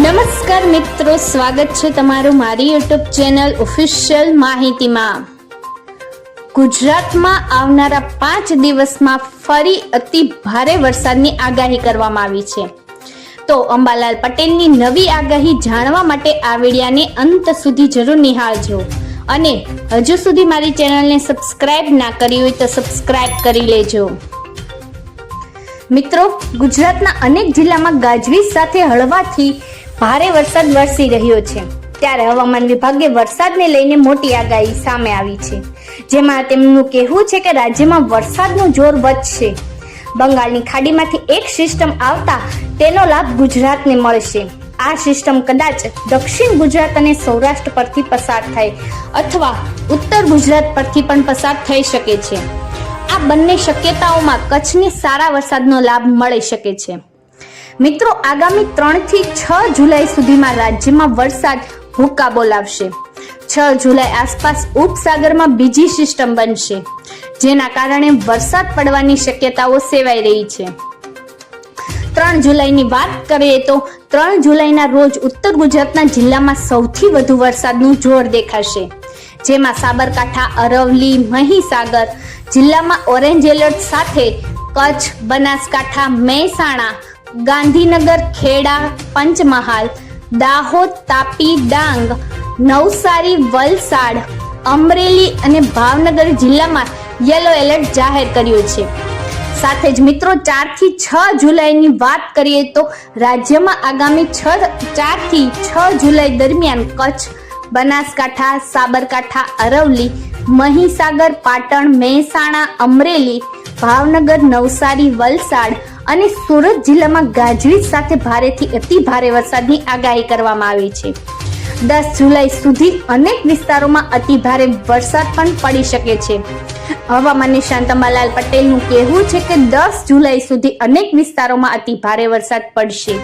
નમસ્કાર મિત્રો, સ્વાગત છે તમારું મારી યુટ્યુબ ચેનલ ઓફિશિયલ માહિતીમાં. ગુજરાતમાં આવનારા પાંચ દિવસમાં ફરી અતિ ભારે વરસાદની આગાહી કરવામાં આવી છે. તો અંબાલાલ પટેલની નવી આગાહી જાણવા માટે આ અંત સુધી જરૂર નિહાળજો. અને હજુ સુધી મારી ચેનલને સબસ્ક્રાઇબ ના કરી હોય તો સબસ્ક્રાઇબ કરી લેજો. મિત્રો, ગુજરાતના અનેક જિલ્લામાં ગાજવીજ સાથે હળવાથી ભારે વરસાદ વરસી રહ્યો છે. ત્યારે હવામાન વિભાગે વરસાદને લઈને મોટી આગાહી સામે આવી છે. જેમાં તેમનું કહેવું છે કે રાજ્યમાં વરસાદનું જોર વધશે. બંગાળની ખાડીમાંથી એક સિસ્ટમ આવતા તેનો લાભ ગુજરાતને મળશે. આ સિસ્ટમ કદાચ દક્ષિણ ગુજરાત અને સૌરાષ્ટ્ર પરથી પસાર થાય અથવા ઉત્તર ગુજરાત પરથી પણ પસાર થઈ શકે છે. આ બંને શક્યતાઓમાં કચ્છને સારા વરસાદનો લાભ મળી શકે છે. મિત્રો, આગામી ત્રણથી છ જુલાઈ સુધીમાં રાજ્યમાં વરસાદ હુક્કા બોલાવશે. છ જુલાઈ આસપાસ ઉપસાગરમાં બીજી સિસ્ટમ બનશે, જેના કારણે વરસાદ પડવાની શક્યતાઓ સેવાઈ રહી છે. ત્રણ જુલાઈની વાત કરીએ તો ત્રણ જુલાઈના રોજ ઉત્તર ગુજરાતના જિલ્લામાં સૌથી વધુ વરસાદનું જોર દેખાશે, જેમાં સાબરકાંઠા અરવલી મહીસાગર, જિલ્લામાં ઓરેન્જ એલર્ટ સાથે કચ્છ, બનાસકાંઠા, મહેસાણા ગાંધીનગર ખેડા, પંચમહાલ, દાહોદ, તાપી, ડાંગ, નવસારી, વલસાડ, અમરેલી અને ભાવનગર જિલ્લામાં યલો એલર્ટ જાહેર કર્યું છે. સાથે જ મિત્રો ચારથી છ જુલાઈની વાત કરીએ તો રાજ્યમાં આગામી છ ચારથી છ જુલાઈ દરમિયાન કચ્છ, બનાસકાંઠા, સાબરકાંઠા અરવલી મહીસાગર, પાટણ, મહેસાણા, અમરેલી, ભાવનગર, નવસારી, વલસાડ અને સુરત જિલ્લામાં ગાજવીજ સાથે ભારેથી અતિ ભારે વરસાદની આગાહી કરવામાં આવી છે. દસ જુલાઈ સુધી અનેક વિસ્તારોમાં અતિ ભારે વરસાદ પણ પડી શકે છે. હવામાન નિષ્ણાંત અંબાલાલ પટેલનું કહેવું છે કે દસ જુલાઈ સુધી અનેક વિસ્તારોમાં અતિ ભારે વરસાદ પડશે.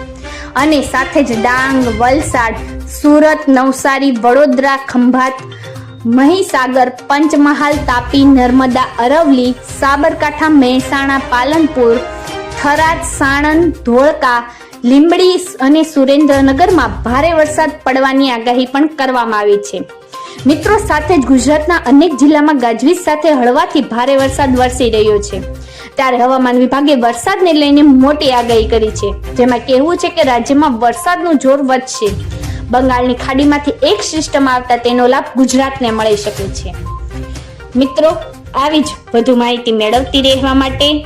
અને સાથે જ ડાંગ, વલસાડ, સુરત, નવસારી, વડોદરા, ખંભાત, મહીસાગર, પંચમહાલ, તાપી, નર્મદા અરવલી સાબરકાંઠા, મહેસાણા, પાલનપુર થરાદ, સાણંદ, ધોળકા, લીંબડી અને સુરેન્દ્રનગરમાં ભારે વરસાદ પડવાની આગાહી પણ કરવામાં આવી છે. મિત્રો, સાથે જ ગુજરાતના અનેક જિલ્લામાં ગાજવીજ સાથે હળવાથી ભારે વરસાદ વરસી રહ્યો છે. ત્યારે હવામાન વિભાગે વરસાદને લઈને મોટી આગાહી કરી છે. જેમાં કહેવું છે કે રાજ્યમાં વરસાદનું જોર વધશે. બંગાળની ખાડીમાંથી એક સિસ્ટમ આવતા તેનો લાભ ગુજરાતને મળી શકે છે. મિત્રો, આવી જ વધુ માહિતી મેળવતી રહેવા માટે